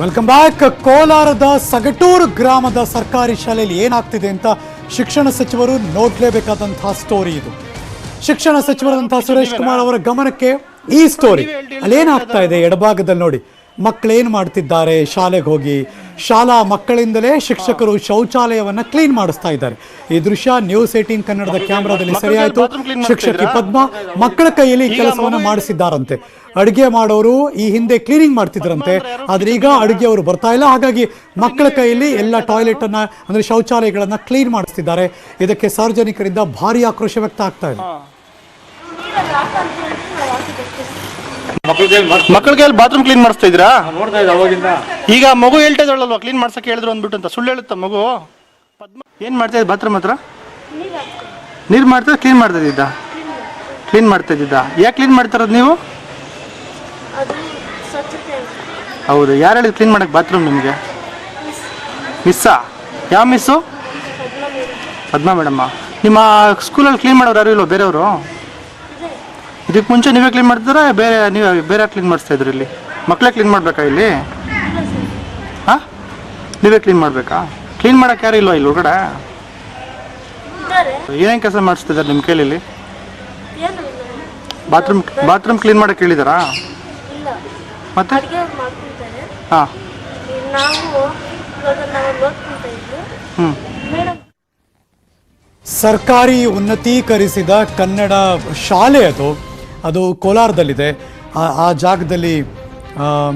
Welcome back ಕೋಲಾರದ ಸಗಟೂರು ಗ್ರಾಮದ ಸರ್ಕಾರಿ ಶಾಲೆಯಲ್ಲಿ ಏನಾಗ್ತಿದೆ ಅಂತ ಶಿಕ್ಷಣ ಸಚಿವರು ನೋಡ್ಲೇಬೇಕಾದಂತಹ ಸ್ಟೋರಿ ಇದು. ಶಿಕ್ಷಣ ಸಚಿವರಾದಂತಹ ಸುರೇಶ್ ಕುಮಾರ್ ಅವರ ಗಮನಕ್ಕೆ ಈ ಸ್ಟೋರಿ ಅಲ್ಲೇನಾಗ್ತಾ ಇದೆ ಎಡಭಾಗದಲ್ಲಿ ನೋಡಿ. ಮಕ್ಕಳೇನು ಮಾಡ್ತಿದ್ದಾರೆ? ಶಾಲೆಗೆ ಹೋಗಿ ಶಾಲಾ ಮಕ್ಕಳಿಂದಲೇ ಶಿಕ್ಷಕರು ಶೌಚಾಲಯವನ್ನ ಕ್ಲೀನ್ ಮಾಡಿಸ್ತಾ ಇದ್ದಾರೆ. ಈ ದೃಶ್ಯ ನ್ಯೂಸ್ ಏಟೀನ್ ಕನ್ನಡದ ಕ್ಯಾಮ್ರಾದಲ್ಲಿ ಸರಿಯಾಯಿತು. ಶಿಕ್ಷಕಿ ಪದ್ಮ ಮಕ್ಕಳ ಕೈಯಲ್ಲಿ ಕೆಲಸವನ್ನು ಕೆಲಸವನ್ನ ಮಾಡಿಸಿದ್ದಾರಂತೆ. ಅಡುಗೆ ಮಾಡೋರು ಈ ಹಿಂದೆ ಕ್ಲೀನಿಂಗ್ ಮಾಡ್ತಿದ್ರಂತೆ. ಆದರೆ ಈಗ ಅಡುಗೆ ಅವರು ಬರ್ತಾ ಇಲ್ಲ. ಹಾಗಾಗಿ ಮಕ್ಕಳ ಕೈಯಲ್ಲಿ ಎಲ್ಲ ಟಾಯ್ಲೆಟನ್ನು ಅಂದರೆ ಅಂದ್ರೆ ಶೌಚಾಲಯಗಳನ್ನ ಕ್ಲೀನ್ ಮಾಡಿಸ್ತಿದ್ದಾರೆ. ಇದಕ್ಕೆ ಸಾರ್ವಜನಿಕರಿಂದ ಭಾರಿ ಆಕ್ರೋಶ ವ್ಯಕ್ತ ಆಗ್ತಾ ಇದೆ. ಮಕ್ಕಳಿಗೆ ಬಾತ್ರೂಮ್ ಕ್ಲೀನ್ ಮಾಡಿಸ್ತಾ ಇದ್ರಾ ನೋಡ್ತಾ ಇದ್ದೆ ಅವಾಗಿಂದ. ಈಗ ಮಗು ಹೇಳ್ತಾ ಇದ್ದಾಳಲ್ವಾ? ಕ್ಲೀನ್ ಮಾಡ್ಸಕ್ಕೆ ಹೇಳಿದ್ರು ಅಂದ್ಬಿಟ್ಟು ಅಂತ. ಸುಳ್ಳು ಹೇಳುತ್ತಾ ಮಗು? ಪದ್ಮ ಏನ್ ಮಾಡ್ತಾ ಇದ್ದ ಬಾತ್ರೂಮ್ ಹತ್ರ? ನೀರು ಮಾಡ್ತಾ ಕ್ಲೀನ್ ಮಾಡ್ತಾ ಇದ್ದ? ಕ್ಲೀನ್ ಮಾಡ್ತಾ ಇದ್ದ. ಯಾಕೆ ಕ್ಲೀನ್ ಮಾಡ್ತಾ ಇರೋದು ನೀವು? ಹೌದು ಯಾರು ಹೇಳಿದ್ ಕ್ಲೀನ್ ಮಾಡಕ್ ಬಾತ್ರೂಮ್ ನಿಮಗೆ? ಮಿಸ್ಸಾ ಯಾವ ಮಿಸ್ಸು ಪದ್ಮ ಮೇಡಮ್ಮ ನಿಮ್ಮ ಸ್ಕೂಲಲ್ಲಿ ಕ್ಲೀನ್ ಮಾಡೋರು ಯಾರು ಇಲ್ವಾ? ಬೇರೆಯವರು. ಇದಕ್ಕೆ ಮುಂಚೆ ನೀವೇ ಕ್ಲೀನ್ ಮಾಡ್ತಿದ್ರ ಬೇರೆ ನೀವೇ ಬೇರೆ ಕ್ಲೀನ್ ಮಾಡಿಸ್ತಾ ಇದ್ರಿ ಇಲ್ಲಿ? ಮಕ್ಕಳೇ ಕ್ಲೀನ್ ಮಾಡಬೇಕಾ ಇಲ್ಲಿ? ಹಾಂ? ನೀವೇ ಕ್ಲೀನ್ ಮಾಡಬೇಕಾ? ಕ್ಲೀನ್ ಮಾಡಕ್ಕೆ ಯಾರು ಇಲ್ವಾ ಇಲ್ಲಿ ಹೊರಗಡೆ? ಏನೇನು ಕೆಲಸ ಮಾಡಿಸ್ತಿದ್ದಾರೆ ನಿಮ್ಮ ಕೈಲಿ ಇಲ್ಲಿ. ಏನು ಬಾತ್ರೂಮ್ ಬಾತ್ರೂಮ್ ಕ್ಲೀನ್ ಮಾಡಕ್ಕೆ ಹೇಳಿದಾರಾ? ಇಲ್ಲ. ಮತ್ತೆ? ಹಾಂ. ಹ್ಞೂ ಸರ್ಕಾರಿ ಉನ್ನತೀಕರಿಸಿದ ಕನ್ನಡ ಶಾಲೆ ಅದು. ಅದು ಕೋಲಾರದಲ್ಲಿದೆ. ಆ- ಜಾಗದಲ್ಲಿ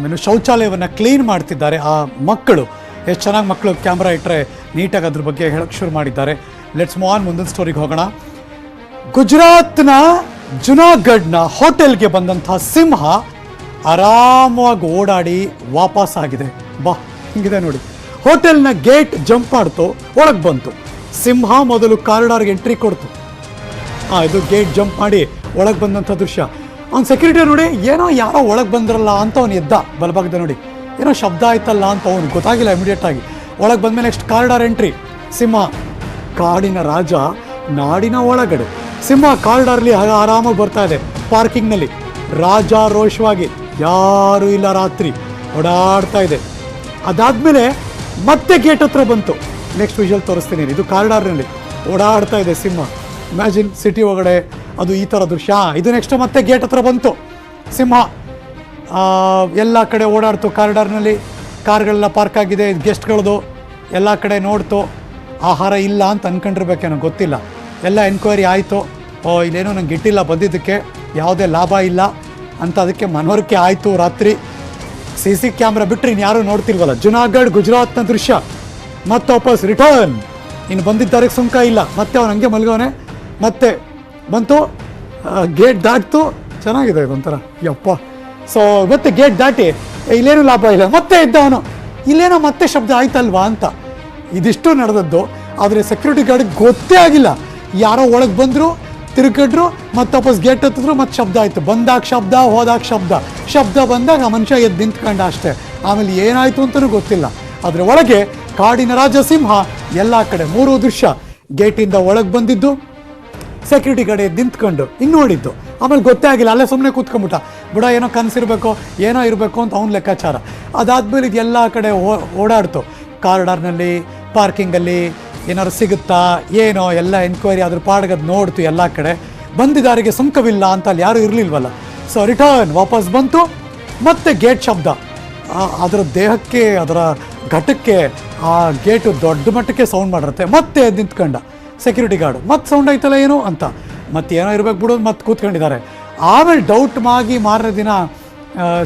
ಏನು ಶೌಚಾಲಯವನ್ನು ಕ್ಲೀನ್ ಮಾಡ್ತಿದ್ದಾರೆ ಆ ಮಕ್ಕಳು. ಎಷ್ಟು ಚೆನ್ನಾಗಿ ಮಕ್ಕಳು ಕ್ಯಾಮ್ರಾ ಇಟ್ಟರೆ ನೀಟಾಗಿ ಅದ್ರ ಬಗ್ಗೆ ಹೇಳಕ್ಕೆ ಶುರು ಮಾಡಿದ್ದಾರೆ. ಲೆಟ್ಸ್ ಮೋ ಆನ್ ಮುಂದಿನ ಸ್ಟೋರಿಗೆ ಹೋಗೋಣ. ಗುಜರಾತ್ನ ಜುನಾಗಢ್ನ ಹೋಟೆಲ್ಗೆ ಬಂದಂಥ ಸಿಂಹ ಆರಾಮವಾಗಿ ಓಡಾಡಿ ವಾಪಸ್ ಆಗಿದೆ. ಬಾ, ಹಿಂಗಿದೆ ನೋಡಿ. ಹೋಟೆಲ್ನ ಗೇಟ್ ಜಂಪ್ ಮಾಡ್ತು ಒಳಗೆ ಬಂತು. ಸಿಂಹ ಮೊದಲು ಕಾರಿಡಾರ್ಗೆ ಎಂಟ್ರಿ ಕೊಡ್ತು. ಹಾಂ ಇದು ಗೇಟ್ ಜಂಪ್ ಮಾಡಿ ಒಳಗೆ ಬಂದಂಥ ದೃಶ್ಯ. ಅವ್ನು ಸೆಕ್ಯೂರಿಟಿ ನೋಡಿ, ಏನೋ ಯಾರೋ ಒಳಗೆ ಬಂದ್ರಲ್ಲ ಅಂತ ಅವ್ನು ಎದ್ದ. ಬಲಭಾಗದ ನೋಡಿ. ಏನೋ ಶಬ್ದ ಆಯ್ತಲ್ಲ ಅಂತ ಅವ್ನು ಗೊತ್ತಾಗಿಲ್ಲ ಇಮಿಡಿಯೇಟ್ ಆಗಿ. ಒಳಗೆ ಬಂದ್ಮೇಲೆ ನೆಕ್ಸ್ಟ್ ಕಾರಿಡಾರ್ ಎಂಟ್ರಿ ಸಿಂಹ, ಕಾಡಿನ ರಾಜ, ನಾಡಿನ ಒಳಗಡೆ. ಸಿಂಹ ಕಾರಿಡಾರ್ಲಿ ಆರಾಮಾಗಿ ಬರ್ತಾ ಇದೆ. ಪಾರ್ಕಿಂಗ್ನಲ್ಲಿ. ರಾಜ ರೋಷವಾಗಿ. ಯಾರೂ ಇಲ್ಲ ರಾತ್ರಿ. ಓಡಾಡ್ತಾ ಇದೆ. ಅದಾದ್ಮೇಲೆ ಮತ್ತೆ ಗೇಟ್ ಹತ್ರ ಬಂತು. ನೆಕ್ಸ್ಟ್ ವಿಜುವಲ್ ತೋರಿಸ್ತೀನಿ. ಇದು ಕಾರಿಡಾರ್ನಲ್ಲಿ ಓಡಾಡ್ತಾ ಇದೆ ಸಿಂಹ. ಇಮ್ಯಾಜಿನ್ ಸಿಟಿ ಒಳಗಡೆ ಅದು ಈ ಥರ ದೃಶ್ಯ. ಇದು ನೆಕ್ಸ್ಟ್ ಮತ್ತೆ ಗೇಟ್ ಹತ್ರ ಬಂತು. ಸಿಂಹ ಎಲ್ಲ ಕಡೆ ಓಡಾಡ್ತು ಕಾರಿಡಾರ್ನಲ್ಲಿ. ಕಾರ್ಗಳೆಲ್ಲ ಪಾರ್ಕ್ ಆಗಿದೆ ಗೆಸ್ಟ್ಗಳದು ಎಲ್ಲ ಕಡೆ ನೋಡ್ತು. ಆಹಾರ ಇಲ್ಲ ಅಂತ ಅನ್ಕೊಂಡಿರ್ಬೇಕೇನೋ ಗೊತ್ತಿಲ್ಲ. ಎಲ್ಲ ಎನ್ಕ್ವೈರಿ ಆಯಿತು. ಓ, ಇಲ್ಲೇನೋ ನಂಗೆ ಗಿಟ್ಟಿಲ್ಲ ಬಂದಿದ್ದಕ್ಕೆ. ಯಾವುದೇ ಲಾಭ ಇಲ್ಲ ಅಂತ ಅದಕ್ಕೆ ಮನವರಿಕೆ ಆಯಿತು ರಾತ್ರಿ. ಸಿ ಸಿ ಕ್ಯಾಮ್ರಾ ಬಿಟ್ಟರೆ ಇನ್ನು ಯಾರೂ ನೋಡ್ತಿಲ್ವಲ್ಲ. ಜುನಾಗಢ್ ಗುಜರಾತ್ನ ದೃಶ್ಯ. ಮತ್ತೆ ವಾಪಸ್ ರಿಟರ್ನ್ ಇನ್ನು ಬಂದಿದ್ದಾರೆ ಸುಂಕ ಇಲ್ಲ. ಮತ್ತೆ ಅವನು ಹಂಗೆ ಮಲಗವನೆ ಮತ್ತೆ ಬಂತು ಗೇಟ್ ದಾಟ್ತು, ಚೆನ್ನಾಗಿದೆ ಇದೊಂಥರ. ಯಪ್ಪ. ಸೊ ಮತ್ತೆ ಗೇಟ್ ದಾಟಿ ಇಲ್ಲೇನು ಲಾಭ ಇಲ್ಲ. ಮತ್ತೆ ಇದ್ದ ಅವನು, ಇಲ್ಲೇನೋ ಮತ್ತೆ ಶಬ್ದ ಆಯ್ತಲ್ವಾ ಅಂತ. ಇದಿಷ್ಟು ನಡೆದದ್ದು, ಆದರೆ ಸೆಕ್ಯೂರಿಟಿ ಗಾರ್ಡ್ ಗೊತ್ತೇ ಆಗಿಲ್ಲ. ಯಾರೋ ಒಳಗೆ ಬಂದರು ತಿರುಗಿಟ್ರು ಮತ್ತೆ ವಾಪಸ್ ಗೇಟ್ ಹತ್ತಿದ್ರು, ಮತ್ತೆ ಶಬ್ದ ಆಯಿತು. ಬಂದಾಗ ಶಬ್ದ, ಹೋದಾಗ ಶಬ್ದ. ಶಬ್ದ ಬಂದಾಗ ಆ ಮನುಷ್ಯ ಎದ್ದು ನಿಂತ್ಕೊಂಡ ಅಷ್ಟೇ. ಆಮೇಲೆ ಏನಾಯಿತು ಅಂತಲೂ ಗೊತ್ತಿಲ್ಲ. ಆದರೆ ಒಳಗೆ ಕಾಡಿನ ರಾಜ ಸಿಂಹ ಎಲ್ಲ ಕಡೆ ಮೂರು ದೃಶ್ಯ. ಗೇಟಿಂದ ಒಳಗೆ ಬಂದಿದ್ದು ಸೆಕ್ಯೂರಿಟಿ ಕಡೆ ನಿಂತ್ಕೊಂಡು. ಇನ್ನು ನೋಡಿದ್ದು. ಆಮೇಲೆ ಗೊತ್ತೇ ಆಗಿಲ್ಲ, ಅಲ್ಲೇ ಸುಮ್ಮನೆ ಕೂತ್ಕೊಂಬಿಟ್ಟ ಬಿಡ, ಏನೋ ಕನಸಿರ್ಬೇಕು ಏನೋ ಇರಬೇಕು ಅಂತ ಅವ್ನ ಲೆಕ್ಕಾಚಾರ. ಅದಾದಮೇಲೆ ಇದು ಎಲ್ಲ ಕಡೆ ಓಡಾಡ್ತು. ಕಾರಿಡಾರ್ನಲ್ಲಿ ಪಾರ್ಕಿಂಗಲ್ಲಿ ಏನಾದ್ರು ಸಿಗುತ್ತಾ, ಏನೋ, ಎಲ್ಲ ಎನ್ಕ್ವೈರಿ ಅದ್ರ ಪಾಡ್ಗದ್ ನೋಡ್ತು ಎಲ್ಲ ಕಡೆ. ಬಂದಿದಾರಿಗೆ ಸುಂಕವಿಲ್ಲ ಅಂತ ಅಲ್ಲಿ ಯಾರೂ ಇರಲಿಲ್ವಲ್ಲ. ಸೊ ರಿಟರ್ನ್ ವಾಪಸ್ ಬಂತು. ಮತ್ತೆ ಗೇಟ್ ಶಬ್ದ. ಅದರ ದೇಹಕ್ಕೆ, ಅದರ ಘಟಕ್ಕೆ, ಆ ಗೇಟು ದೊಡ್ಡ ಮಟ್ಟಕ್ಕೆ ಸೌಂಡ್ ಮಾಡಿರುತ್ತೆ. ಮತ್ತೆ ನಿಂತ್ಕೊಂಡ. ಸೆಕ್ಯೂರಿಟಿ ಗಾರ್ಡ್ ಮತ್ತೆ ಸೌಂಡ್ ಆಯ್ತಲ್ಲ ಏನು ಅಂತ. ಮತ್ತೆ ಏನೋ ಇರ್ಬೇಕು ಬಿಡೋದು ಮತ್ತೆ ಕೂತ್ಕೊಂಡಿದ್ದಾರೆ. ಆಮೇಲೆ ಡೌಟ್ ಆಗಿ ಮಾರನೇ ದಿನ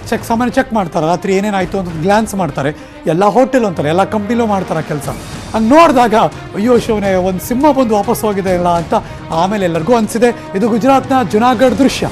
ಚೆಕ್ ಸಾಮಾನ್ಯ ಚೆಕ್ ಮಾಡ್ತಾರೆ. ರಾತ್ರಿ ಏನೇನಾಯಿತು ಅಂತ ಗ್ಲಾನ್ಸ್ ಮಾಡ್ತಾರೆ. ಎಲ್ಲ ಹೋಟೆಲ್ ಅಂತಾರೆ, ಎಲ್ಲ ಕಂಪ್ನಿಲೂ ಮಾಡ್ತಾರೆ ಕೆಲಸ. ಹಂಗೆ ನೋಡಿದಾಗ, ಅಯ್ಯೋ ಶಿವನೇ, ಒಂದು ಸಿಂಹ ಬಂದು ವಾಪಸ್ ಹೋಗಿದೆ ಇಲ್ಲ ಅಂತ ಆಮೇಲೆ ಎಲ್ಲರಿಗೂ ಅನಿಸಿದೆ. ಇದು ಗುಜರಾತ್ನ ಜುನಾಗಢ್ ದೃಶ್ಯ.